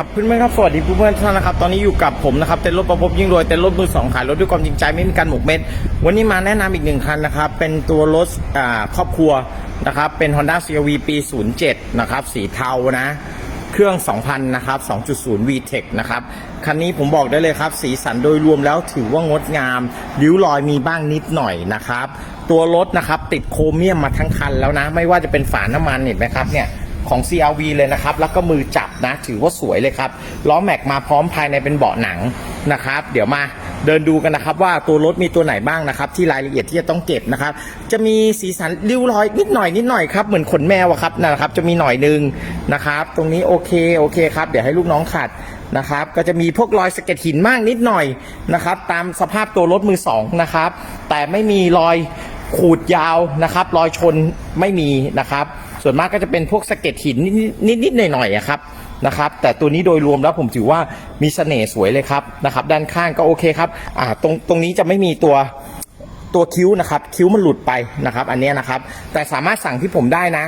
ครับเพื่อนๆครับสวัสดีเพื่อนๆท่านนะครับตอนนี้อยู่กับผมนะครับเต็นท์รถประพบยิ่งรวยเต็นท์รถมือสองขายรถด้วยความจริงใจไม่มีการหมกเม็ดวันนี้มาแนะนำอีกหนึ่งคันนะครับเป็นตัวรถอ่าครอบครัวนะครับเป็น Honda CRV ปี 07 นะครับสีเทานะ เครื่อง 2,000 นะครับ 2.0 VTEC นะครับคันนี้ผมบอกได้เลยครับ สีสันโดยรวมแล้วถือว่างดงามริ้วรอยมีบ้างนิดหน่อยนะครับ ตัวรถนะครับติดโครเมียมมาทั้งคันแล้วนะ ไม่ว่าจะเป็นฝาน้ำมันเห็นไหมครับเนี่ย ของ CRV เลยนะครับ แล้วก็มือจับนะ ถือว่าสวยเลยครับ ล้อแม็กมาพร้อมภายในเป็นเบาะหนังนะครับ เดี๋ยวมาเดินดูกันนะครับ ว่าตัวรถมีตัวไหนบ้างนะครับ ที่รายละเอียดที่จะต้องเก็บนะครับ จะมีสีสันริ้วรอยนิดหน่อยนิดหน่อยครับ เหมือนขนแมวอะครับนะครับ จะมีหน่อยนึงนะครับ ตรงนี้โอเคโอเคครับ เดี๋ยวให้ลูกน้องขัดนะครับ ก็จะมีพวกรอยสะเก็ดหินมากนิดหน่อยนะครับ ตามสภาพตัวรถมือสองนะครับ แต่ไม่มีรอยขูดยาวนะครับ รอยชนไม่มีนะครับ ส่วนมากก็จะเป็นพวกสะเก็ดหินนิดๆหน่อยๆอะครับนะครับแต่ตัวนี้โดยรวมแล้วผมถือว่ามีเสน่ห์สวยเลยครับนะครับด้านข้างก็โอเคครับอ่าตรงตรงนี้จะไม่มีตัวตัวคิ้วนะครับคิ้วมันหลุดไปนะครับ อันเนี้ยนะครับ แต่สามารถสั่งที่ผมได้นะ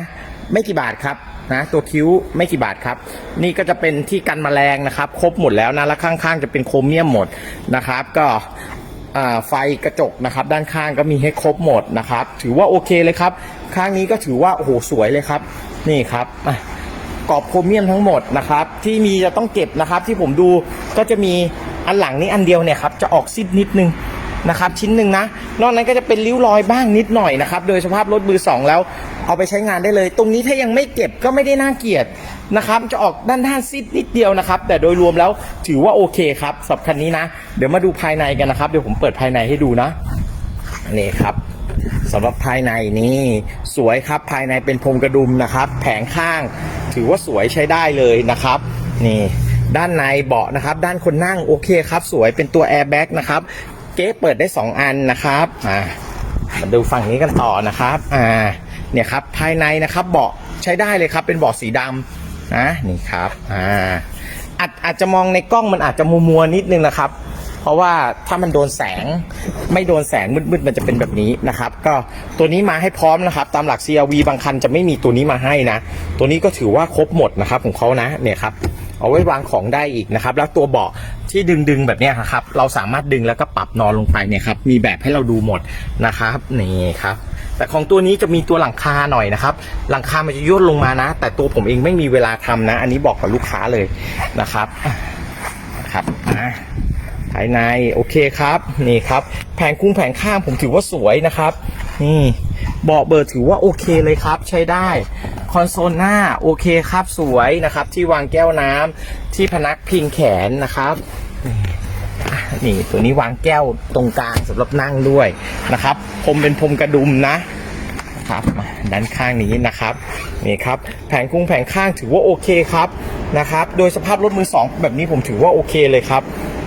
ไม่กี่บาทครับนะตัวคิ้วไม่กี่บาทครับ นี่ก็จะเป็นที่กันแมลงนะครับ ครบหมดแล้วนะแล้วข้างๆ จะเป็นโครเมียมหมดนะครับ ก็ไฟกระจกนะครับ ด้านข้างก็มีให้ครบหมดนะครับ ถือว่าโอเคเลยครับ ข้งนี้ก็ถือว่าโอ้โหสวยเลยครับ นี่ครับกรอบโครเมียมทั้งหมดนะครับ ที่มีจะต้องเก็บนะครับ ที่ผมดูก็จะมีอันหลังนี้อันเดียวเนี่ยครับจะออกซิดนิดนึงนะครับชิ้นหนึ่งนะ นอกนั้นก็จะเป็นริ้วรอยบ้างนิดหน่อยนะครับ โดยสภาพรถมือสองแล้วเอาไปใช้งานได้เลย ตรงนี้ถ้ายังไม่เก็บก็ไม่ได้น่าเกลียดนะครับ จะออกด้านด้านซิดนิดเดียวนะครับ แต่โดยรวมแล้วถือว่าโอเคครับสำหรับคันนี้นะ เดี๋ยวมาดูภายในกันนะครับ เดี๋ยวผมเปิดภายในให้ดูนะนี่ครับ สำหรับภายในนี่สวยครับภายในเป็นพรมกระดุมนะครับ แผงข้างถือว่าสวยใช้ได้เลยนะครับ นี่ด้านในเบาะนะครับ ด้านคนนั่งโอเคครับ สวยเป็นตัวแอร์แบ็กนะครับ เก๊เปิดได้ 2 อันนะครับอ่ามาดูฝั่งนี้กันต่อนะครับอ่าเนี่ยครับภายในนะครับเบาะใช้ได้เลยครับ เป็นเบาะสีดำนะนี่ครับอ่าอาจอาจจะมองในกล้องมันอาจจะมัวมัวนิดนึงนะครับ เพราะว่าถ้ามันโดนแสงไม่โดนแสงมืดๆมันจะเป็นแบบนี้นะครับ ก็ตัวนี้มาให้พร้อมนะครับ ตามหลัก CRV บางคันจะไม่มีตัวนี้มาให้นะ ตัวนี้ก็ถือว่าครบหมดนะครับของเขานะเนี่ยครับเอาไว้วางของได้อีกนะครับ แล้วตัวเบาะที่ดึงๆแบบนี้ครับ เราสามารถดึงแล้วก็ปรับนอนลงไปเนี่ยครับ มีแบบให้เราดูหมดนะครับนี่ครับ แต่ของตัวนี้จะมีตัวหลังคาหน่อยนะครับ หลังคามันจะย่นลงมานะ แต่ตัวผมเองไม่มีเวลาทำนะ อันนี้บอกกับลูกค้าเลยนะครับ นะครับอะ ภายในโอเคครับนี่ครับ แผงคุ้งแผงข้างผมถือว่าสวยนะครับ นี่เบาะเบอร์ถือว่าโอเคเลยครับ ใช้ได้คอนโซลหน้าโอเคครับสวยนะครับ ที่วางแก้วน้ำที่พนักพิงแขนนะครับนี่ตัวนี้วางแก้วตรงกลางสำหรับนั่งด้วยนะครับผมเป็นพรมกระดุมนะครับด้านข้างนี้นะครับนี่ครับแผงคุ้งแผงข้างถือว่าโอเคครับนะครับ โดยสภาพรถมือสองแบบนี้ผมถือว่าโอเคเลยครับ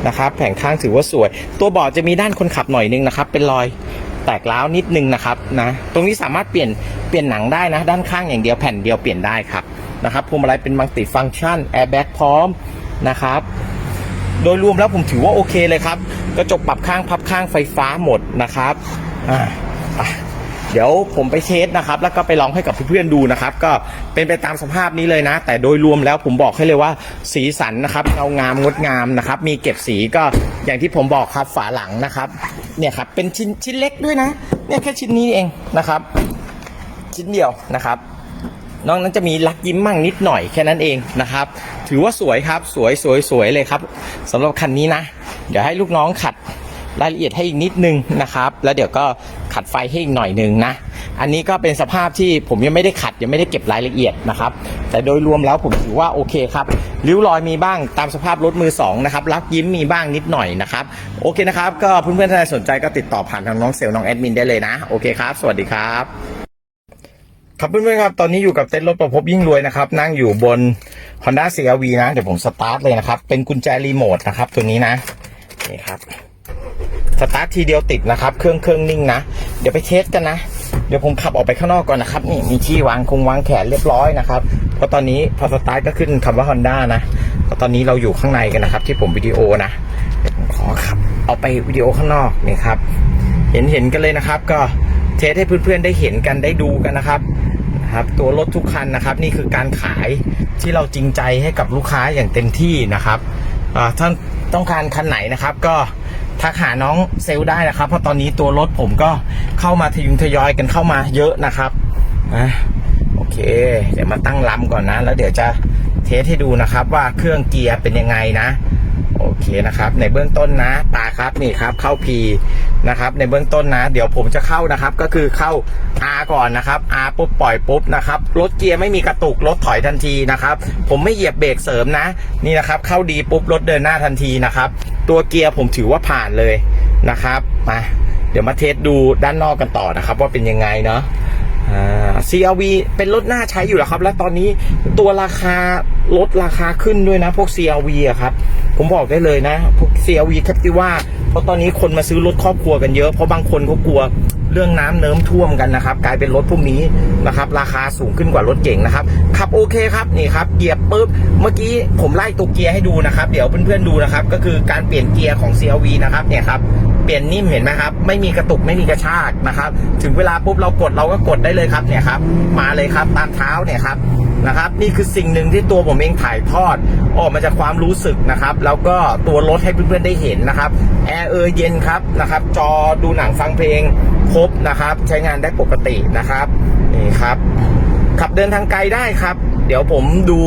นะครับแผงข้างถือว่าสวย ตัวเบาะจะมีด้านคนขับหน่อยนึงนะครับ เป็นรอยแตกร้าวนิดนึงนะครับนะตรงนี้สามารถเปลี่ยนเปลี่ยนหนังได้นะ ด้านข้างอย่างเดียวแผ่นเดียวเปลี่ยนได้ครับนะครับพวงมาลัยเป็นมัลติฟังก์ชันแอร์แบ็กพร้อมนะครับโดยรวมแล้วผมถือว่าโอเคเลยครับกระจกปรับข้างพับข้างไฟฟ้าหมดนะครับอ่าอะ เดี๋ยวผมไปเทสนะครับ แล้วก็ไปลองให้กับเพื่อนๆดูนะครับ ก็เป็นไปตามสภาพนี้เลยนะ แต่โดยรวมแล้วผมบอกให้เลยว่าสีสันนะครับเงางามงดงามนะครับ มีเก็บสีก็อย่างที่ผมบอกครับฝาหลังนะครับ เนี่ยครับเป็นชิ้นชิ้นเล็กด้วยนะ เนี่ยแค่ชิ้นนี้เองนะครับ ชิ้นเดียวนะครับนอกนั้นจะมีลักยิ้มมั่งนิดหน่อยแค่นั้นเองนะครับ ถือว่าสวยครับสวยสวยสวยเลยครับสำหรับคันนี้นะ เดี๋ยวให้ลูกน้องขัด รายละเอียดให้อีกนิดนึงนะครับ แล้วเดี๋ยวก็ขัดไฟให้อีกหน่อยนึงนะ อันนี้ก็เป็นสภาพที่ผมยังไม่ได้ขัดยังไม่ได้เก็บรายละเอียดนะครับ แต่โดยรวมแล้วผมถือว่าโอเคครับริ้วรอยมีบ้างตามสภาพรถมือสองนะครับลักยิ้มมีบ้างนิดหน่อยนะครับโอเคนะครับ ก็เพื่อนๆท่านใดสนใจก็ติดต่อผ่านทางน้องเซลล์น้องแอดมินได้เลยนะโอเคครับ สวัสดีครับครับเพื่อนๆครับตอนนี้อยู่กับเต้นรถประพบยิ่งรวยนะครับ นั่งอยู่บน Honda CRV นะ เดี๋ยวผมสตาร์ทเลยนะครับ เป็นกุญแจรีโมทนะครับ ตัวนี้นะนี่ครับ สตาร์ททีเดียวติดนะครับ เครื่องเครื่องนิ่งนะ เดี๋ยวไปเทสกันนะ เดี๋ยวผมขับออกไปข้างนอกก่อนนะครับ นี่มีที่วางคงวางแขนเรียบร้อยนะครับ เพราะตอนนี้พอสตาร์ทก็ขึ้นคำว่า Honda นะเพราะตอนนี้เราอยู่ข้างในกันนะครับ ที่ผมวิดีโอนะผมขอขับเอาไปวิดีโอข้างนอกนี่ครับ เห็นเห็นกันเลยนะครับ ก็เทสให้เพื่อนๆได้เห็นกันได้ดูกันนะครับนะครับตัวรถทุกคันนะครับ นี่คือการขายที่เราจริงใจให้กับลูกค้าอย่างเต็มที่นะครับอ่าท่านต้องการคันไหนนะครับก็ ทักหาน้องเซลได้นะครับ เพราะตอนนี้ตัวรถผมก็เข้ามาทยุงทยอยกันเข้ามาเยอะนะครับอะโอเค เดี๋ยวมาตั้งลำก่อนนะ แล้วเดี๋ยวจะเทสให้ดูนะครับว่าเครื่องเกียร์เป็นยังไงนะ โอเคนะครับ ในเบื้องต้นนะตาครับนี่ครับ เข้า P นะครับ ในเบื้องต้นนะ เดี๋ยวผมจะเข้านะครับ ก็คือเข้า R ก่อนนะครับ R ปุ๊บปล่อยปุ๊บนะครับรถเกียร์ไม่มีกระตุกรถถอยทันทีนะครับ ผมไม่เหยียบเบรกเสริมนะ นี่นะครับ เข้าดีปุ๊บรถเดินหน้าทันทีนะครับ ตัวเกียร์ผมถือว่าผ่านเลยนะครับมาเดี๋ยวมาเทสดูด้านนอกกันต่อนะครับ ว่าเป็นยังไงเนาะ CRV เป็นรถน่าใช้อยู่แล้วครับ และตอนนี้ตัวราคาลดราคาขึ้นด้วยนะ พวก CRV อะครับ ผมบอกได้เลยนะพวก CRV แคปติว่าเพราะตอนนี้คนมาซื้อรถครอบครัวกันเยอะ เพราะบางคนเขากลัวเรื่องน้ำเนิ้มท่วมกันนะครับ กลายเป็นรถพวกนี้นะครับ ราคาสูงขึ้นกว่ารถเก่งนะครับขับโอเคครับนี่ครับเกียร์ปุ๊บเมื่อกี้ผมไล่ตัวเกียร์ให้ดูนะครับ เดี๋ยวเพื่อนๆดูนะครับ ก็คือการเปลี่ยนเกียร์ของ CRV นะครับเนี่ยครับ เปลี่ยนนิ่มเห็นไหมครับ ไม่มีกระตุกไม่มีกระชากนะครับ ถึงเวลาปุ๊บเรากดเราก็กดได้เลยครับเนี่ยครับ มาเลยครับตามเท้าเนี่ยครับนะครับ นี่คือสิ่งหนึ่งที่ตัวผมเองถ่ายทอด ออกมาจากความรู้สึกนะครับ แล้วก็ตัวรถให้เพื่อนๆได้เห็นนะครับแอร์เออเย็นครับนะครับ จอดูหนังฟังเพลงครบนะครับ ใช้งานได้ปกตินะครับนี่ครับ ขับเดินทางไกลได้ครับ เดี๋ยวผมดู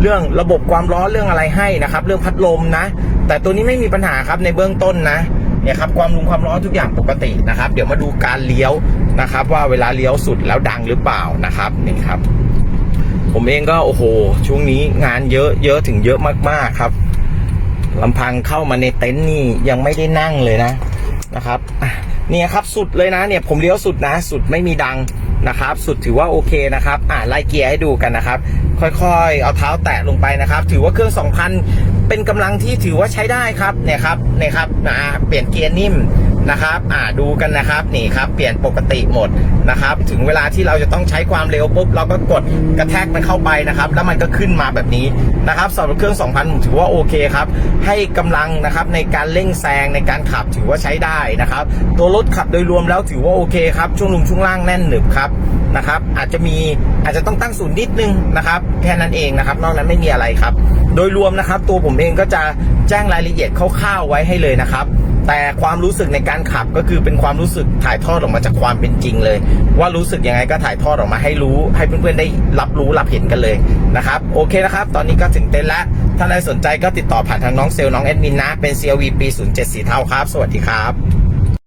เรื่องระบบความร้อนเรื่องอะไรให้นะครับ เรื่องพัดลมนะ แต่ตัวนี้ไม่มีปัญหาครับในเบื้องต้นนะ เนี่ยครับความรุมความร้อนทุกอย่างปกตินะครับ เดี๋ยวมาดูการเลี้ยวนะครับ ว่าเวลาเลี้ยวสุดแล้วดังหรือเปล่านะครับนี่ครับ ผมเองก็โอ้โห ช่วงนี้งานเยอะเยอะถึงเยอะมากๆครับลำพังเข้ามาในเต็นท์นี่ยังไม่ได้นั่งเลยนะนะครับเนี่ยครับสุดเลยนะเนี่ยผมเลี้ยวสุดนะ สุดไม่มีดัง นะครับ สุดถือว่าโอเคนะครับ อ่าไล่เกียร์ให้ดูกันนะครับ ค่อยๆ เอาเท้าแตะลงไปนะครับ ถือว่าเครื่อง 2,000 เป็นกำลังที่ถือว่าใช้ได้ครับเนี่ยครับเนี่ยครับอ่าเปลี่ยนเกียร์นิ่ม นะครับอ่าดูกันนะครับนี่ครับเปลี่ยนปกติหมดนะครับ ถึงเวลาที่เราจะต้องใช้ความเร็วปุ๊บเราก็กดกระแทกมันเข้าไปนะครับ แล้วมันก็ขึ้นมาแบบนี้นะครับสำหรับเครื่อง 2,000ผมถือว่าโอเคครับ ให้กำลังนะครับในการเร่งแซงในการขับถือว่าใช้ได้นะครับ ตัวรถขับโดยรวมแล้วถือว่าโอเคครับช่วงลุมช่วงล่างแน่นหนึบครับนะครับอาจจะมีอาจจะต้องตั้งศูนย์นิดนึงนะครับแค่นั้นเองนะครับ นอกนั้นไม่มีอะไรครับ โดยรวมนะครับ ตัวผมเองก็จะ แจ้งรายละเอียดคร่าวๆไว้ให้เลยนะครับ แต่ความรู้สึกในการขับก็คือเป็นความรู้สึกถ่ายทอดออกมาจากความเป็นจริงเลย ว่ารู้สึกยังไงก็ถ่ายทอดออกมาให้รู้ ให้เพื่อนๆได้รับรู้รับเห็นกันเลยนะครับ โอเคนะครับ ตอนนี้ก็ถึงเต็นละถ้าใครสนใจก็ติดต่อผ่านทางน้องเซลล์น้องแอดมินนะเป็น CLV ปี07สีเทาครับ สวัสดีครับ